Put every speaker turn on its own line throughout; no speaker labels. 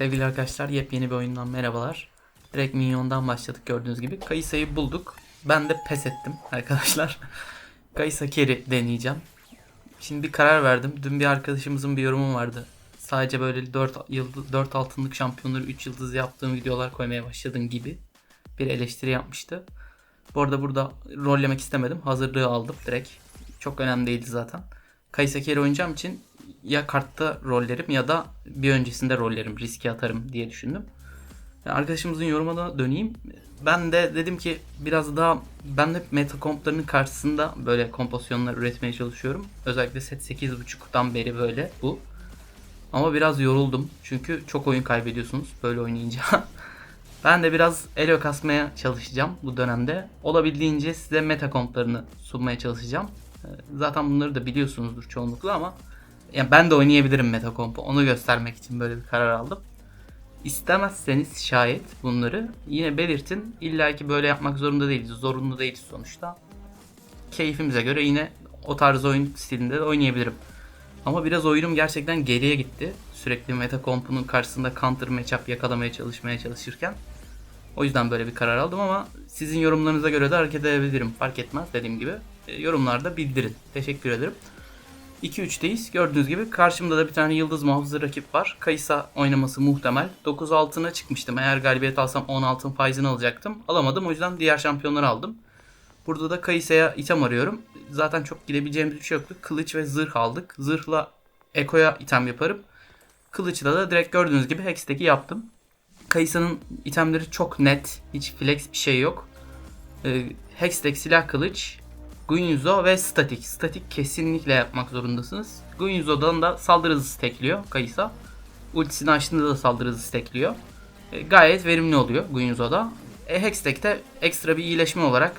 Sevgili arkadaşlar yepyeni bir oyundan merhabalar. Direkt Minyon'dan başladık gördüğünüz gibi. Kayısa'yı bulduk. Ben de pes ettim arkadaşlar. Kayısa Keri deneyeceğim. Şimdi bir karar verdim. Dün bir arkadaşımızın bir yorumu vardı. Sadece böyle 4 yıldız 4 altınlık şampiyonları 3 yıldız yaptığım videolar koymaya başladın gibi bir eleştiri yapmıştı. Bu arada burada rollemek istemedim. Hazırlığı aldım direkt. Çok önemli değildi zaten. Kayısa Keri oynayacağım için ya kartta rollerim ya da bir öncesinde rollerim riske atarım diye düşündüm. Yani arkadaşımızın yorumuna döneyim. Ben de dedim ki biraz daha ben de meta komplarının karşısında böyle kompozisyonlar üretmeye çalışıyorum. Özellikle set 8.5'dan beri böyle bu. Ama biraz yoruldum. Çünkü çok oyun kaybediyorsunuz böyle oynayınca. ben de biraz elo kasmaya çalışacağım bu dönemde. Olabildiğince size meta komplarını sunmaya çalışacağım. Ee, Zaten bunları da biliyorsunuzdur çoğunlukla ama yani ben de oynayabilirim meta kompu. Onu göstermek için böyle bir karar aldım. İstemezseniz şayet bunları yine belirtin. İlla ki böyle yapmak zorunda değiliz. Zorunlu değiliz sonuçta. Keyfimize göre yine o tarz oyun stilinde de oynayabilirim. Ama biraz oyunum gerçekten geriye gitti. Sürekli meta kompunun karşısında counter matchup yakalamaya çalışmaya çalışırken. O yüzden böyle bir karar aldım ama sizin yorumlarınıza göre de hareket edebilirim. Fark etmez dediğim gibi. E, yorumlarda bildirin. Teşekkür ederim. 2-3'teyiz. Gördüğünüz gibi karşımda da bir tane yıldız muhafızı rakip var. Kayısa oynaması muhtemel. 9 altına çıkmıştım. Eğer galibiyet alsam 10 altın faizini alacaktım. Alamadım. O yüzden diğer şampiyonları aldım. Burada da Kayısa'ya item arıyorum. Zaten çok gidebileceğimiz bir şey yoktu. Kılıç ve zırh aldık. Zırhla Eko'ya item yaparım. Kılıçla da direkt gördüğünüz gibi Hex'teki yaptım. Kayısa'nın itemleri çok net. Hiç flex bir şey yok. Ee, Hextech silah kılıç, Gunyuzo ve statik. Statik kesinlikle yapmak zorundasınız. Gunyuzo'dan da saldırı hızı stekliyor Kayısa. Ultisini açtığında da saldırı hızı stekliyor. E, gayet verimli oluyor Gunyuzo'da. E, Hextech'te ekstra bir iyileşme olarak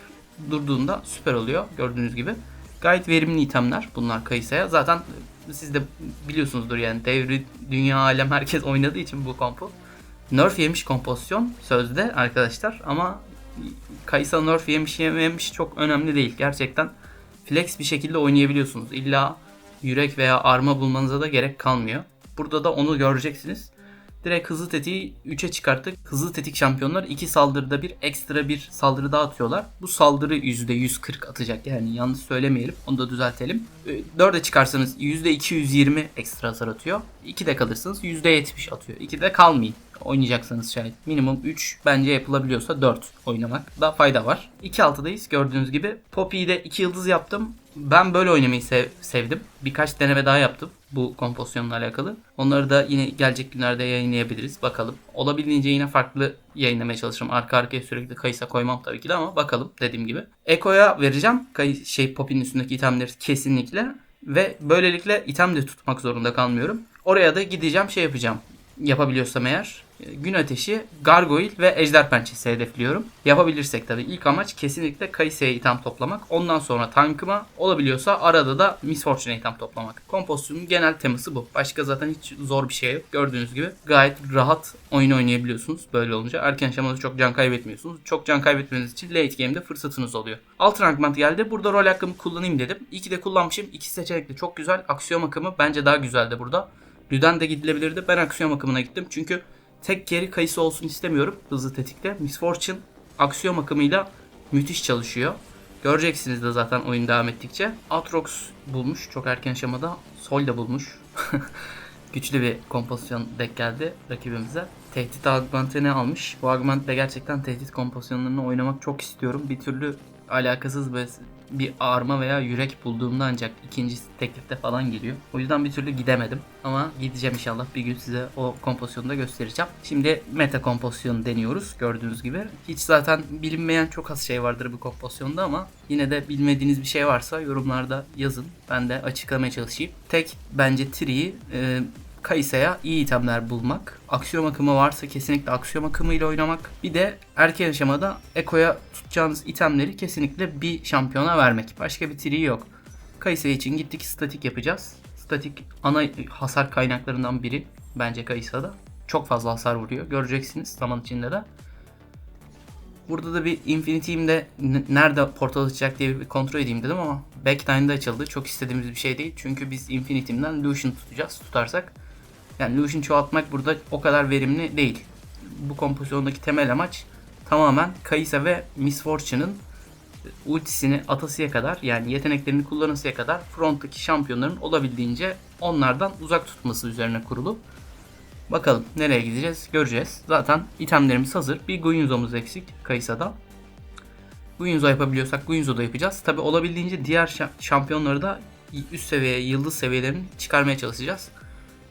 durduğunda süper oluyor gördüğünüz gibi. Gayet verimli itemler bunlar Kayısa'ya. Zaten siz de biliyorsunuzdur yani devri dünya alem herkes oynadığı için bu kompu. Nerf yemiş kompozisyon sözde arkadaşlar ama Kaysa nerf yemiş yememiş çok önemli değil. Gerçekten flex bir şekilde oynayabiliyorsunuz. İlla yürek veya arma bulmanıza da gerek kalmıyor. Burada da onu göreceksiniz. Direkt hızlı tetiği 3'e çıkarttık. Hızlı tetik şampiyonlar 2 saldırıda bir ekstra bir saldırı daha atıyorlar. Bu saldırı %140 atacak yani yanlış söylemeyelim onu da düzeltelim. 4'e çıkarsanız %220 ekstra hasar atıyor. 2'de kalırsınız %70 atıyor. 2'de kalmayın oynayacaksanız şayet. Minimum 3 bence yapılabiliyorsa 4 oynamak da fayda var. 2-6'dayız gördüğünüz gibi. Poppy'yi de 2 yıldız yaptım. Ben böyle oynamayı sev- sevdim. Birkaç deneme daha yaptım bu kompozisyonla alakalı. Onları da yine gelecek günlerde yayınlayabiliriz. Bakalım. Olabildiğince yine farklı yayınlamaya çalışırım. Arka arkaya sürekli kayısa koymam tabii ki de ama bakalım dediğim gibi. Eko'ya vereceğim. Kay- şey Poppy'nin üstündeki itemleri kesinlikle. Ve böylelikle item de tutmak zorunda kalmıyorum. Oraya da gideceğim şey yapacağım. Yapabiliyorsam eğer gün ateşi, gargoyle ve ejder pençesi hedefliyorum. Yapabilirsek tabii ilk amaç kesinlikle Kayse'ye item toplamak. Ondan sonra tankıma olabiliyorsa arada da Miss Fortune'e item toplamak. Kompozisyonun genel teması bu. Başka zaten hiç zor bir şey yok. Gördüğünüz gibi gayet rahat oyun oynayabiliyorsunuz böyle olunca. Erken aşamada çok can kaybetmiyorsunuz. Çok can kaybetmeniz için late game'de fırsatınız oluyor. Alt rankment geldi. Burada rol hakkımı kullanayım dedim. İki de kullanmışım. İki seçenek de çok güzel. Aksiyon akımı bence daha güzeldi burada. Lüden de gidilebilirdi. Ben aksiyon akımına gittim. Çünkü tek geri kayısı olsun istemiyorum hızlı tetikte. Miss Fortune aksiyon akımıyla müthiş çalışıyor. Göreceksiniz de zaten oyun devam ettikçe. Atrox bulmuş çok erken aşamada. Sol da bulmuş. Güçlü bir kompozisyon denk geldi rakibimize. Tehdit augmentini almış. Bu augmentle gerçekten tehdit kompozisyonlarını oynamak çok istiyorum. Bir türlü alakasız böyle bir arma veya yürek bulduğumda ancak ikinci teklifte falan geliyor. O yüzden bir türlü gidemedim. Ama gideceğim inşallah. Bir gün size o kompozisyonu da göstereceğim. Şimdi meta kompozisyonu deniyoruz gördüğünüz gibi. Hiç zaten bilinmeyen çok az şey vardır bu kompozisyonda ama yine de bilmediğiniz bir şey varsa yorumlarda yazın. Ben de açıklamaya çalışayım. Tek bence Tri'yi e, Kayısa'ya iyi itemler bulmak. Aksiyon akımı varsa kesinlikle aksiyon akımıyla oynamak. Bir de erken aşamada Eko'ya tutacağınız itemleri kesinlikle bir şampiyona vermek. Başka bir tri yok. Kayısa için gittik statik yapacağız. Statik ana hasar kaynaklarından biri bence Kayısa'da. Çok fazla hasar vuruyor. Göreceksiniz zaman içinde de. Burada da bir Infinity'imde nerede portal açacak diye bir kontrol edeyim dedim ama Backtime'da açıldı. Çok istediğimiz bir şey değil. Çünkü biz Infinity'imden Lucian tutacağız. Tutarsak Yani Lucian çoğaltmak burada o kadar verimli değil. Bu kompozisyondaki temel amaç tamamen Kai'Sa ve Miss Fortune'ın ultisini atasıya kadar yani yeteneklerini kullanasıya kadar fronttaki şampiyonların olabildiğince onlardan uzak tutması üzerine kurulu. Bakalım nereye gideceğiz göreceğiz. Zaten itemlerimiz hazır. Bir Guinzo'muz eksik Kayısa'da. Guinzo yapabiliyorsak Guinzo da yapacağız. Tabi olabildiğince diğer şa- şampiyonları da üst seviye, yıldız seviyelerini çıkarmaya çalışacağız.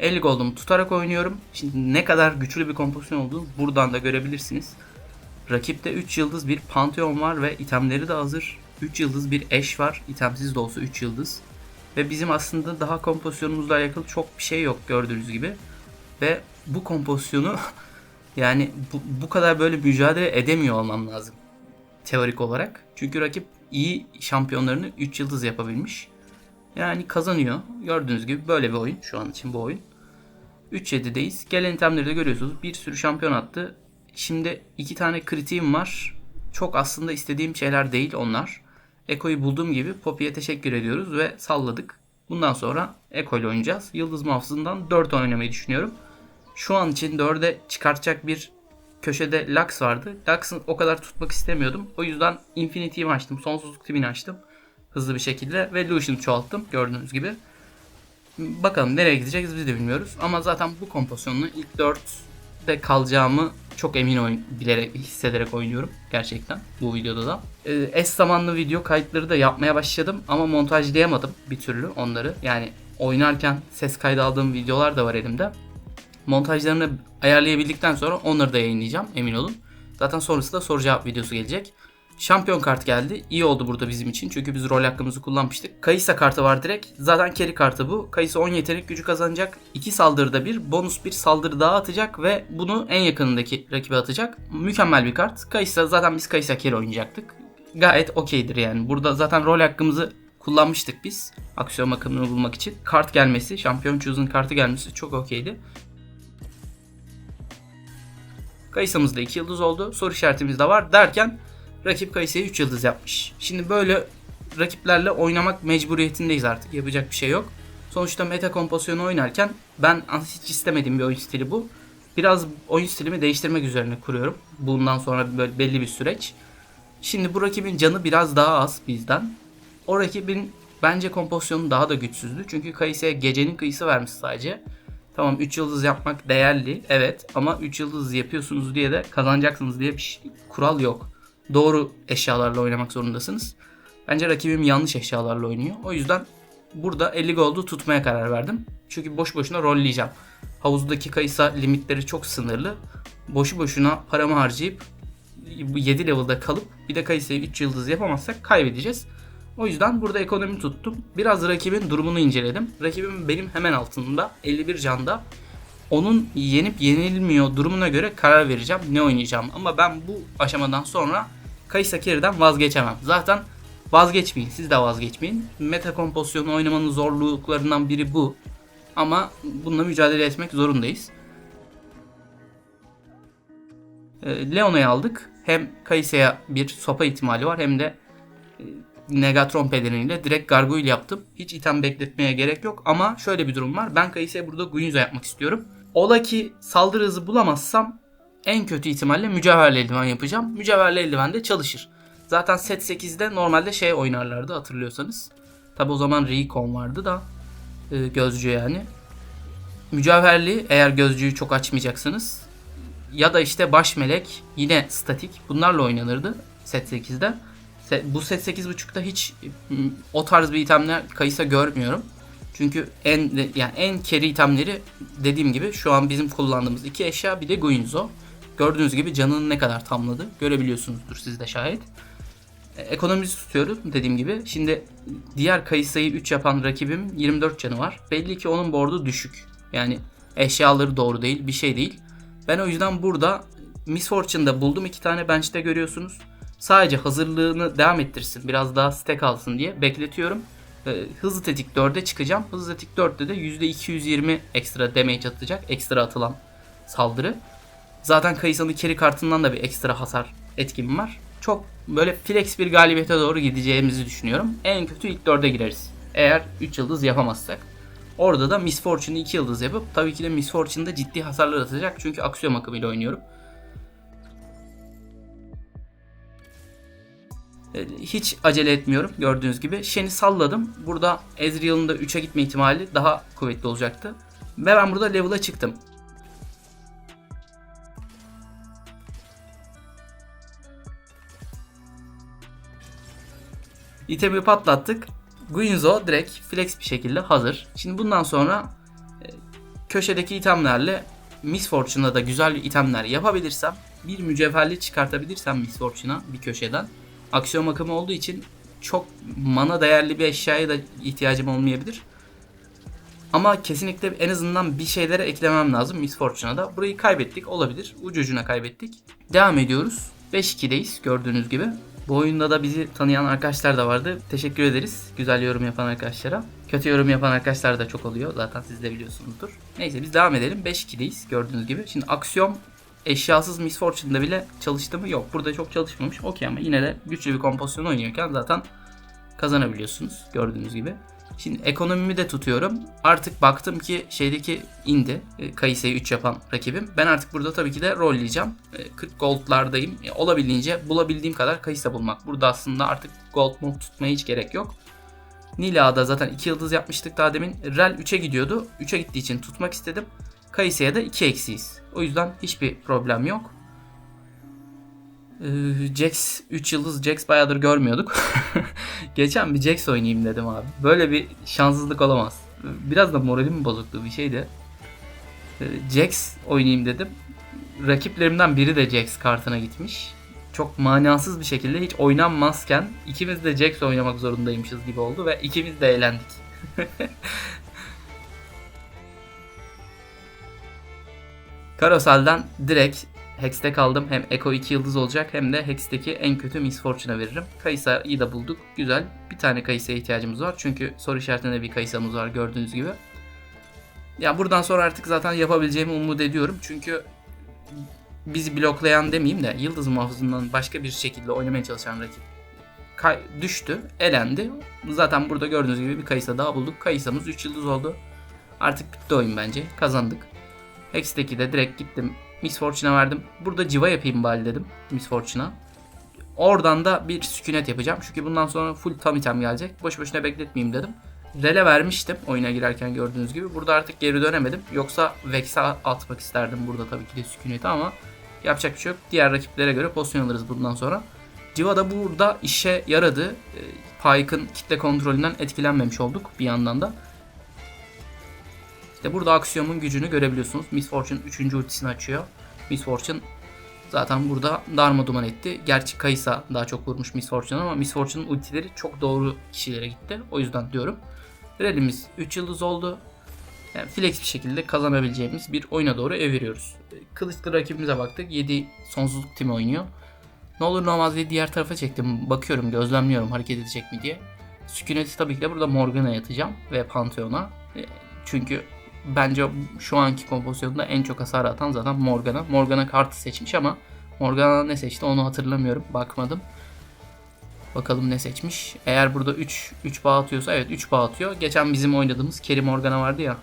50 goldumu tutarak oynuyorum. Şimdi ne kadar güçlü bir kompozisyon olduğunu buradan da görebilirsiniz. Rakipte 3 yıldız bir Pantheon var ve itemleri de hazır. 3 yıldız bir Eş var. İtemsiz de olsa 3 yıldız. Ve bizim aslında daha kompozisyonumuzla alakalı çok bir şey yok gördüğünüz gibi. Ve bu kompozisyonu yani bu, bu kadar böyle mücadele edemiyor olmam lazım. Teorik olarak. Çünkü rakip iyi şampiyonlarını 3 yıldız yapabilmiş. Yani kazanıyor. Gördüğünüz gibi böyle bir oyun şu an için bu oyun. 3-7'deyiz. Gelen itemleri de görüyorsunuz. Bir sürü şampiyon attı. Şimdi iki tane kritiğim var. Çok aslında istediğim şeyler değil onlar. Eko'yu bulduğum gibi Poppy'ye teşekkür ediyoruz ve salladık. Bundan sonra Eko ile oynayacağız. Yıldız muhafızından 4 oynamayı düşünüyorum. Şu an için 4'e çıkartacak bir köşede Lux vardı. Lux'ı o kadar tutmak istemiyordum. O yüzden Infinity'yi açtım. Sonsuzluk tipini açtım. Hızlı bir şekilde ve Lucian'ı çoğalttım gördüğünüz gibi. Bakalım nereye gideceğiz biz de bilmiyoruz. Ama zaten bu kompozisyonla ilk 4'te kalacağımı çok emin oyun, bilerek, hissederek oynuyorum gerçekten bu videoda da. Ee, eş zamanlı video kayıtları da yapmaya başladım ama montajlayamadım bir türlü onları. Yani oynarken ses kaydı aldığım videolar da var elimde. Montajlarını ayarlayabildikten sonra onları da yayınlayacağım emin olun. Zaten sonrasında da soru cevap videosu gelecek. Şampiyon kart geldi. İyi oldu burada bizim için. Çünkü biz rol hakkımızı kullanmıştık. Kayısa kartı var direkt. Zaten carry kartı bu. Kayısa 10 yetenek gücü kazanacak. 2 saldırıda bir bonus bir saldırı daha atacak ve bunu en yakınındaki rakibe atacak. Mükemmel bir kart. Kayısa zaten biz Kayısa carry oynayacaktık. Gayet okeydir yani. Burada zaten rol hakkımızı kullanmıştık biz. Aksiyon bakımını bulmak için. Kart gelmesi, şampiyon chosen kartı gelmesi çok okeydi. Kayısa'mız da 2 yıldız oldu. Soru işaretimiz de var derken rakip Kayısa'yı 3 yıldız yapmış. Şimdi böyle rakiplerle oynamak mecburiyetindeyiz artık. Yapacak bir şey yok. Sonuçta meta kompozisyonu oynarken ben hiç istemediğim bir oyun stili bu. Biraz oyun stilimi değiştirmek üzerine kuruyorum. Bundan sonra böyle belli bir süreç. Şimdi bu rakibin canı biraz daha az bizden. O rakibin bence kompozisyonu daha da güçsüzdü. Çünkü Kayısa'ya gecenin kıyısı vermiş sadece. Tamam 3 yıldız yapmak değerli evet ama 3 yıldız yapıyorsunuz diye de kazanacaksınız diye bir şey- kural yok. Doğru eşyalarla oynamak zorundasınız. Bence rakibim yanlış eşyalarla oynuyor. O yüzden burada 50 gold'u tutmaya karar verdim. Çünkü boş boşuna rolleyeceğim. Havuzdaki kayısa limitleri çok sınırlı. Boşu boşuna paramı harcayıp 7 level'da kalıp bir de kayısayı 3 yıldız yapamazsak kaybedeceğiz. O yüzden burada ekonomi tuttum. Biraz rakibin durumunu inceledim. Rakibim benim hemen altında 51 canda. Onun yenip yenilmiyor durumuna göre karar vereceğim ne oynayacağım. Ama ben bu aşamadan sonra Kayısa Carry'den vazgeçemem. Zaten vazgeçmeyin siz de vazgeçmeyin. Meta kompozisyonu oynamanın zorluklarından biri bu. Ama bununla mücadele etmek zorundayız. Ee, Leona'yı aldık. Hem Kayısa'ya bir sopa ihtimali var hem de e, Negatron pedeniyle direkt Gargoyle yaptım. Hiç item bekletmeye gerek yok ama şöyle bir durum var. Ben Kayısa'ya burada Guinzo yapmak istiyorum. Ola ki saldırı hızı bulamazsam en kötü ihtimalle mücevherli eldiven yapacağım. Mücevherli eldiven de çalışır. Zaten set 8'de normalde şey oynarlardı hatırlıyorsanız. Tabi o zaman Recon vardı da e, gözcü yani. Mücevherli eğer gözcüyü çok açmayacaksınız ya da işte baş melek yine statik bunlarla oynanırdı set 8'de. Se- Bu set 8.5'da hiç m, o tarz bir itemler kayısa görmüyorum. Çünkü en yani en carry itemleri dediğim gibi şu an bizim kullandığımız iki eşya bir de Guinzo. Gördüğünüz gibi canını ne kadar tamladı görebiliyorsunuzdur siz de şayet. E, Ekonomimizi tutuyoruz dediğim gibi. Şimdi diğer kayısayı 3 yapan rakibim 24 canı var. Belli ki onun board'u düşük. Yani eşyaları doğru değil bir şey değil. Ben o yüzden burada Miss Fortune'da buldum iki tane bench'te görüyorsunuz. Sadece hazırlığını devam ettirsin biraz daha stack alsın diye bekletiyorum. Ee, hızlı tetik 4'e çıkacağım. Hızlı tetik 4'te de %220 ekstra damage atacak. Ekstra atılan saldırı. Zaten Kayısa'nın carry kartından da bir ekstra hasar etkim var. Çok böyle flex bir galibiyete doğru gideceğimizi düşünüyorum. En kötü ilk 4'e gireriz. Eğer 3 yıldız yapamazsak. Orada da Miss Fortune'u 2 yıldız yapıp tabii ki de Miss Fortune'da ciddi hasarlar atacak. Çünkü aksiyon akımıyla oynuyorum. E, Hiç acele etmiyorum gördüğünüz gibi. Shen'i salladım. Burada Ezreal'ın da 3'e gitme ihtimali daha kuvvetli olacaktı. Ve ben burada level'a çıktım. İtemi patlattık. Guinzo direkt flex bir şekilde hazır. Şimdi bundan sonra e, köşedeki itemlerle Miss Fortune'da da güzel itemler yapabilirsem bir mücevherli çıkartabilirsem Miss Fortune'a bir köşeden aksiyon akımı olduğu için çok mana değerli bir eşyaya da ihtiyacım olmayabilir. Ama kesinlikle en azından bir şeylere eklemem lazım Miss Fortune'a da. Burayı kaybettik olabilir. Ucu ucuna kaybettik. Devam ediyoruz. 5-2'deyiz gördüğünüz gibi. Bu oyunda da bizi tanıyan arkadaşlar da vardı. Teşekkür ederiz güzel yorum yapan arkadaşlara. Kötü yorum yapan arkadaşlar da çok oluyor. Zaten siz de biliyorsunuzdur. Neyse biz devam edelim. 5-2'deyiz gördüğünüz gibi. Şimdi aksiyon eşyasız Miss Fortune'da bile çalıştı mı? Yok. Burada çok çalışmamış. Okey ama yine de güçlü bir kompozisyon oynuyorken zaten kazanabiliyorsunuz gördüğünüz gibi. Şimdi ekonomimi de tutuyorum. Artık baktım ki şeydeki indi. E, Kayse'yi 3 yapan rakibim. Ben artık burada tabii ki de rolleyeceğim. E, 40 goldlardayım. E, olabildiğince bulabildiğim kadar Kayse bulmak. Burada aslında artık gold mob tutmaya hiç gerek yok. Nila'da zaten 2 yıldız yapmıştık daha demin. Rel 3'e gidiyordu. 3'e gittiği için tutmak istedim. Kayse'ye de 2 eksiyiz. O yüzden hiçbir problem yok. Ee, Jax 3 yıldız Jax bayağıdır görmüyorduk. Geçen bir Jax oynayayım dedim abi. Böyle bir şanssızlık olamaz. Biraz da moralim bozuktu bir şeydi. Ee, Jax oynayayım dedim. Rakiplerimden biri de Jax kartına gitmiş. Çok manasız bir şekilde hiç oynanmazken ikimiz de Jax oynamak zorundaymışız gibi oldu ve ikimiz de eğlendik. Carousel'den direkt Hex'te kaldım. Hem Echo 2 yıldız olacak hem de Hex'teki en kötü Miss Fortune'a veririm. Kayısa'yı da bulduk. Güzel. Bir tane Kayısa'ya ihtiyacımız var. Çünkü soru işaretinde bir Kayısa'mız var gördüğünüz gibi. Ya buradan sonra artık zaten yapabileceğimi umut ediyorum. Çünkü bizi bloklayan demeyeyim de Yıldız muhafızından başka bir şekilde oynamaya çalışan rakip düştü, elendi. Zaten burada gördüğünüz gibi bir Kayısa daha bulduk. Kayısa'mız 3 yıldız oldu. Artık bitti oyun bence. Kazandık. Hex'teki de direkt gittim Miss Fortune'a verdim. Burada civa yapayım bari dedim Miss Fortune'a. Oradan da bir sükunet yapacağım. Çünkü bundan sonra full tam item gelecek. Boş boşuna bekletmeyeyim dedim. Rele vermiştim oyuna girerken gördüğünüz gibi. Burada artık geri dönemedim. Yoksa Vex'e atmak isterdim burada tabii ki de sükuneti ama yapacak bir şey yok. Diğer rakiplere göre pozisyon alırız bundan sonra. Civa da burada işe yaradı. E, Pyke'ın kitle kontrolünden etkilenmemiş olduk bir yandan da. İşte burada aksiyomun gücünü görebiliyorsunuz. Miss Fortune 3. ultisini açıyor. Miss Fortune zaten burada darma duman etti. Gerçi Kaysa daha çok vurmuş Miss Fortune'a ama Miss Fortune'un ultileri çok doğru kişilere gitti. O yüzden diyorum. Rally'miz 3 yıldız oldu. Yani flex bir şekilde kazanabileceğimiz bir oyuna doğru eviriyoruz. Kılıçlı rakibimize baktık. 7 sonsuzluk timi oynuyor. Ne olur ne olmaz diye diğer tarafa çektim. Bakıyorum, gözlemliyorum hareket edecek mi diye. Sükuneti tabii ki de burada Morgan'a yatacağım ve Pantheon'a. E, Çünkü bence şu anki kompozisyonda en çok hasar atan zaten Morgana. Morgana kartı seçmiş ama Morgana ne seçti onu hatırlamıyorum. Bakmadım. Bakalım ne seçmiş. Eğer burada 3 3 bağ atıyorsa evet 3 bağ atıyor. Geçen bizim oynadığımız Kerry Morgana vardı ya.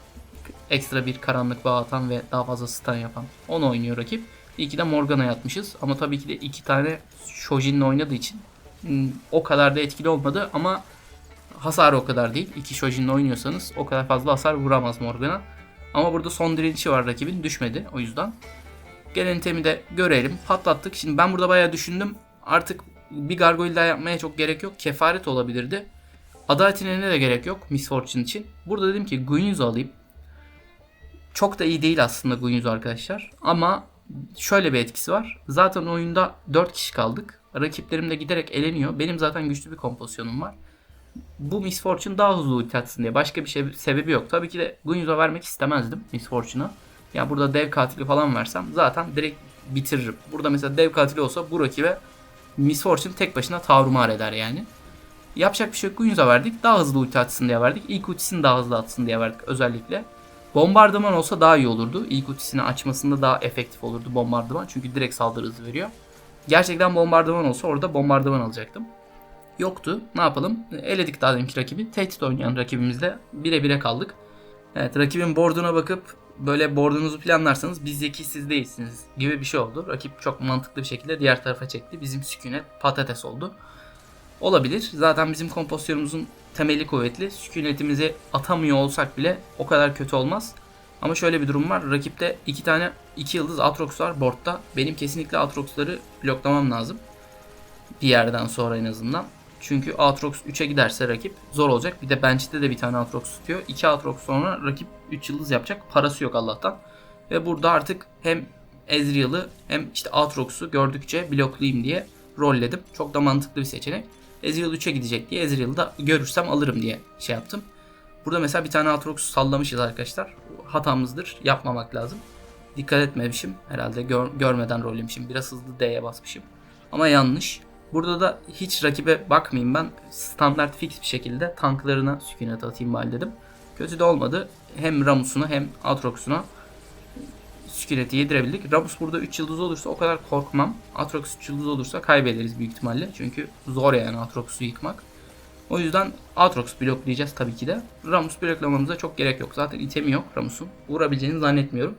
Ekstra bir karanlık bağ atan ve daha fazla stun yapan. Onu oynuyor rakip. İyi ki de Morgana'ya atmışız. Ama tabii ki de iki tane Shojin'le oynadığı için hmm, o kadar da etkili olmadı ama hasar o kadar değil. İki Shojin'le oynuyorsanız o kadar fazla hasar vuramaz Morgana. Ama burada son direnişi var rakibin düşmedi o yüzden. Gelen itemi de görelim. Patlattık. Şimdi ben burada bayağı düşündüm. Artık bir gargoyle daha yapmaya çok gerek yok. Kefaret olabilirdi. Adaletine de gerek yok Miss Fortune için. Burada dedim ki Guinness alayım. Çok da iyi değil aslında Guinness arkadaşlar. Ama şöyle bir etkisi var. Zaten oyunda 4 kişi kaldık. Rakiplerim de giderek eleniyor. Benim zaten güçlü bir kompozisyonum var. Bu Miss Fortune daha hızlı ulti atsın diye. Başka bir şey sebebi yok. Tabii ki de Guinness'a vermek istemezdim Miss Fortune'a. Ya burada dev katili falan versem zaten direkt bitiririm. Burada mesela dev katili olsa bu rakibe Miss Fortune tek başına tavrumar eder yani. Yapacak bir şey yok. Guinness'a verdik. Daha hızlı ulti atsın diye verdik. İlk ultisini daha hızlı atsın diye verdik özellikle. Bombardıman olsa daha iyi olurdu. İlk ultisini açmasında daha efektif olurdu bombardıman. Çünkü direkt saldırı hızı veriyor. Gerçekten bombardıman olsa orada bombardıman alacaktım. Yoktu. Ne yapalım? Eledik daha deminki rakibi. Tehdit oynayan rakibimizle bire bire kaldık. Evet rakibin board'una bakıp böyle board'unuzu planlarsanız biz zeki siz değilsiniz gibi bir şey oldu. Rakip çok mantıklı bir şekilde diğer tarafa çekti. Bizim sükunet patates oldu. Olabilir. Zaten bizim kompozisyonumuzun temeli kuvvetli. Sükunetimizi atamıyor olsak bile o kadar kötü olmaz. Ama şöyle bir durum var. Rakipte iki tane iki yıldız Atrox var board'da. Benim kesinlikle Atrox'ları bloklamam lazım. Bir yerden sonra en azından. Çünkü Aatrox 3'e giderse rakip zor olacak. Bir de bench'te de bir tane Aatrox tutuyor. 2 Aatrox sonra rakip 3 yıldız yapacak. Parası yok Allah'tan. Ve burada artık hem Ezreal'ı hem işte Aatrox'u gördükçe bloklayayım diye rolledim. Çok da mantıklı bir seçenek. Ezreal 3'e gidecek diye Ezreal'ı da görürsem alırım diye şey yaptım. Burada mesela bir tane Aatrox sallamışız arkadaşlar. Hatamızdır. Yapmamak lazım. Dikkat etmemişim. Herhalde gör- görmeden rollemişim. Biraz hızlı D'ye basmışım. Ama yanlış. Burada da hiç rakibe bakmayayım ben. Standart fix bir şekilde tanklarına sükunet atayım bari dedim. Kötü de olmadı. Hem Ramus'una hem Aatrox'una sükuneti yedirebildik. Ramus burada 3 yıldız olursa o kadar korkmam. Aatrox 3 yıldız olursa kaybederiz büyük ihtimalle. Çünkü zor yani Aatrox'u yıkmak. O yüzden Aatrox bloklayacağız tabii ki de. Ramus bloklamamıza çok gerek yok. Zaten itemi yok Ramus'un. Vurabileceğini zannetmiyorum.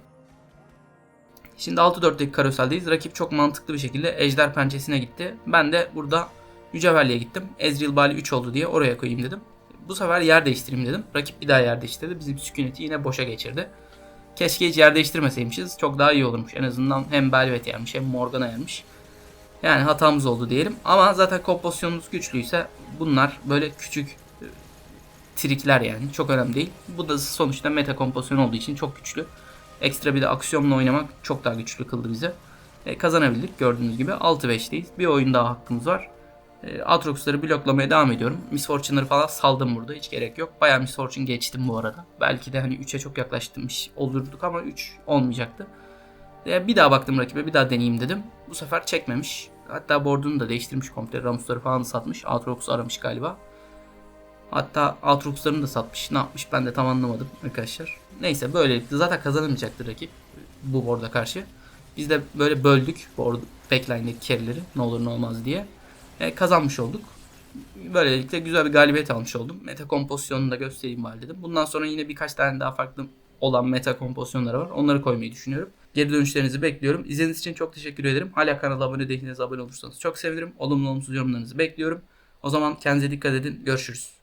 Şimdi 6-4'teki karoseldeyiz. Rakip çok mantıklı bir şekilde ejder pençesine gitti. Ben de burada Mücevherli'ye gittim. Ezreal Bali 3 oldu diye oraya koyayım dedim. Bu sefer yer değiştireyim dedim. Rakip bir daha yer değiştirdi. Bizim sükuneti yine boşa geçirdi. Keşke hiç yer değiştirmeseymişiz. Çok daha iyi olurmuş. En azından hem Belvet yermiş hem Morgana yermiş. Yani hatamız oldu diyelim. Ama zaten kompozisyonumuz güçlüyse bunlar böyle küçük e, trikler yani. Çok önemli değil. Bu da sonuçta meta kompozisyon olduğu için çok güçlü. Ekstra bir de aksiyonla oynamak çok daha güçlü kıldı bizi. E, kazanabildik gördüğünüz gibi. 6-5'teyiz. Bir oyun daha hakkımız var. E, Aatrox'ları bloklamaya devam ediyorum. Miss Fortune'ları falan saldım burada. Hiç gerek yok. Bayağı Miss Fortune geçtim bu arada. Belki de hani 3'e çok yaklaştırmış olurduk ama 3 olmayacaktı. E, bir daha baktım rakibe. Bir daha deneyeyim dedim. Bu sefer çekmemiş. Hatta board'unu da değiştirmiş komple. Ramus'ları falan satmış. Aatrox'u aramış galiba. Hatta Aatrox'larını da satmış. Ne yapmış ben de tam anlamadım arkadaşlar. Neyse böylelikle zaten kazanamayacaktı rakip bu board'a karşı. Biz de böyle böldük board backline'deki carry'leri ne olur ne olmaz diye. E, kazanmış olduk. Böylelikle güzel bir galibiyet almış oldum. Meta kompozisyonunu da göstereyim bari dedim. Bundan sonra yine birkaç tane daha farklı olan meta kompozisyonları var. Onları koymayı düşünüyorum. Geri dönüşlerinizi bekliyorum. İzlediğiniz için çok teşekkür ederim. Hala kanala abone değilseniz abone olursanız çok sevinirim. Olumlu olumsuz yorumlarınızı bekliyorum. O zaman kendinize dikkat edin. Görüşürüz.